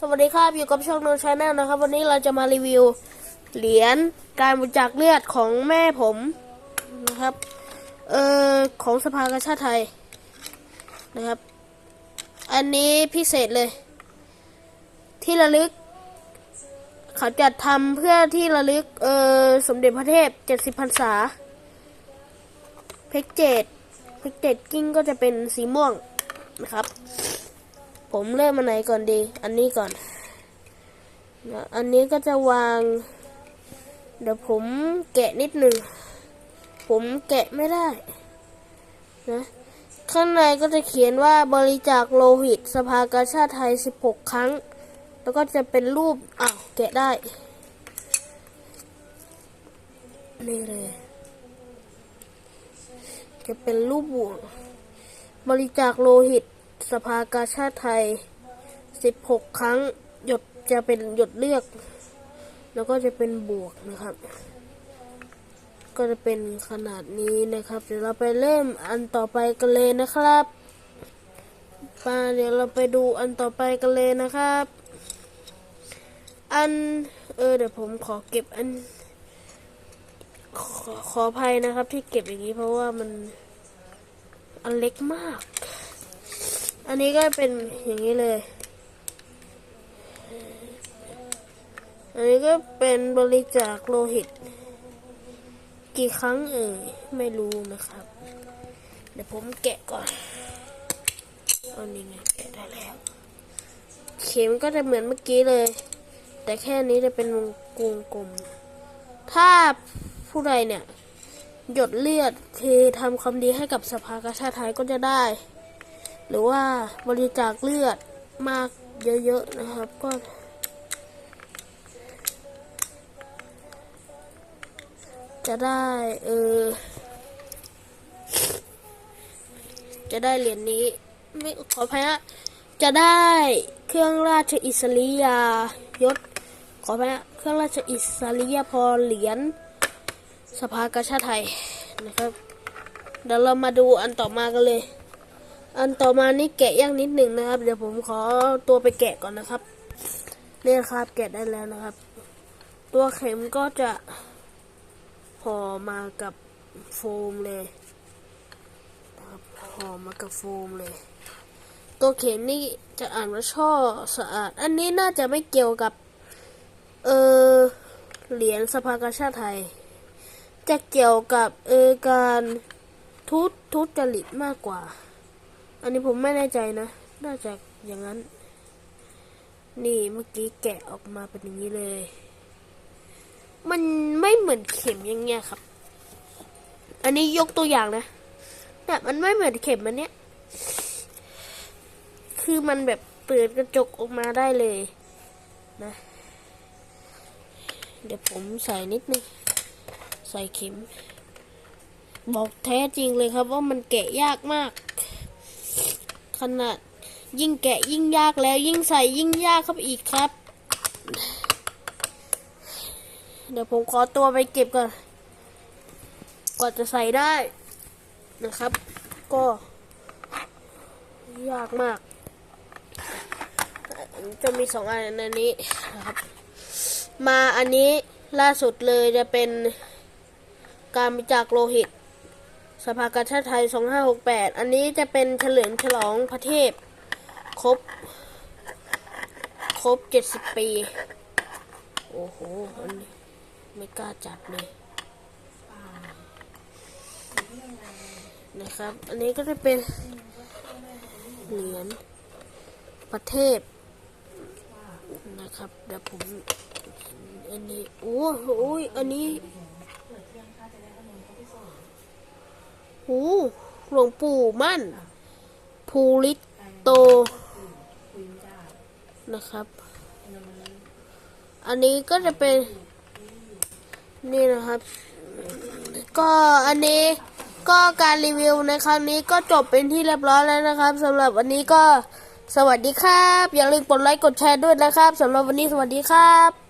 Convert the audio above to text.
สวัสดีครับอยู่กับช่องโนชาแนลนะครับ วันนี้เราจะมารีวิว เหรียญการบริจาคเลือดของแม่ผมนะครับ เอ่อของสภากาชาติไทยนะครับ อันนี้พิเศษเลย ที่ระลึก เขาจัดทำเพื่อที่ระลึก เอ่อสมเด็จพระเทพเจ็ดสิบพรรษาเพกเจ็ดเพกเจ็ดกิ้งก็จะเป็นสีม่วงนะครับ ผมเริ่มมาไหนก่อนดี อันนี้ก่อน อันนี้ก็จะวาง เดี๋ยวผมแกะนิดหนึ่ง ผมแกะไม่ได้ นะ ข้างในก็จะเขียนว่าบริจาคโลหิต สภากาชาติไทย 16 ครั้ง แล้วก็จะเป็นรูป อ้าว แกะได้ นี่เลย จะเป็นรูปบวงบริจาคโลหิต สภากาชาติไทย 16 ครั้ง หยดจะเป็นหยดเลือก แล้วก็จะเป็นบวกนะครับ ก็จะเป็นขนาดนี้นะครับ เดี๋ยวเราไปเริ่มอันต่อไปกันเลยนะครับมาเดี๋ยวเราไปดูอันต่อไปกันเลยนะครับ อัน เออ เดี๋ยวผมขอเก็บอัน ขอขออภัยนะครับที่เก็บอย่างนี้เพราะว่ามันอันเล็กมาก อันนี้ก็เป็นอย่างนี้เลย อันนี้ก็เป็นบริจาคโลหิต กี่ครั้งเอ่ยไม่รู้นะครับ เดี๋ยวผมแกะก่อนอันนี้ไงแกะได้แล้ว เข็มก็จะเหมือนเมื่อกี้เลย แต่แค่นี้จะเป็นวงกลมกลม ถ้าผู้ใดเนี่ย หยดเลือดคือทำความดีให้กับสภากาชาติไทยก็จะได้ หรือว่าบริจาคเลือดมากเยอะๆนะครับ ก็ จะได้เออจะได้เหรียญนี้ไม่ขออภัยฮะจะได้เครื่องราชอิสริยายศขออภัยฮะเครื่องราชอิสริยาภรเหรียญสภากาชาติไทยนะครับ เดี๋ยวเรามาดูอันต่อมากันเลย อันต่อมานี่แกะย่ากนิดหนึ่งนะครับ เดี๋ยวผมขอตัวไปแกะก่อนนะครับเนี่นะครับแกะได้แล้วนะครับ ตัวเข็มก็จะห่อมากับโฟมเลยครับห่อมากับโฟมเลย ตัวเข็มนี่จะอ่านว่าช่อสะอาด อันนี้น่าจะไม่เกี่ยวกับ เออเหรียญสภากาชาติไทย จะเกี่ยวกับเออการทุตทุจริตมากกว่า อันนี้ผมไม่แน่ใจนะ น่าจะอย่างนั้น นี่เมื่อกี้แกะออกมาเป็นอย่างนี้เลย มันไม่เหมือนเข็มอย่างเงี้ยครับ อันนี้ยกตัวอย่างนะเนี่มันไม่เหมือนเข็มอันเนี้ย คือมันแบบเปิดกระจกออกมาได้เลยนะ เดี๋ยวผมใส่นิดนึง ใส่เข็ม บอกแท้จริงเลยครับว่ามันแกะยากมาก ขนาดยิ่งแกะยิ่งยากแล้วยิ่งใส่ยิ่งยากครับอีกครับ เดี๋ยวผมขอตัวไปเก็บก่อนกว่าจะใส่ได้นะครับ ก็ ยากมากจะมีสองอันในนี้นะครับ มาอันนี้ล่าสุดเลยจะเป็นการบริจาคโลหิต สภากาชาติไทย 2568 อันนี้จะเป็นเฉลิมฉลองพระเทพ ครบ ครบ 70 ปี โอ้โห อันนี้ไม่กล้าจับเลยนะครับ อันนี้ก็จะเป็นเหรียญประเทศนะครับเดี๋ยวผมอันนี้โอ้โหอันนี้ โอ้หลวงปู่มั่น ภูริโต นะครับ อันนี้ก็จะเป็น นี่นะครับ ก็อันนี้ก็การรีวิวในครั้งนี้ก็จบเป็นที่เรียบร้อยแล้วนะครับสำหรับวันนี้ก็สวัสดีครับ อย่าลืมกดไลค์กดแชร์ด้วยนะครับสำหรับวันนี้สวัสดีครับ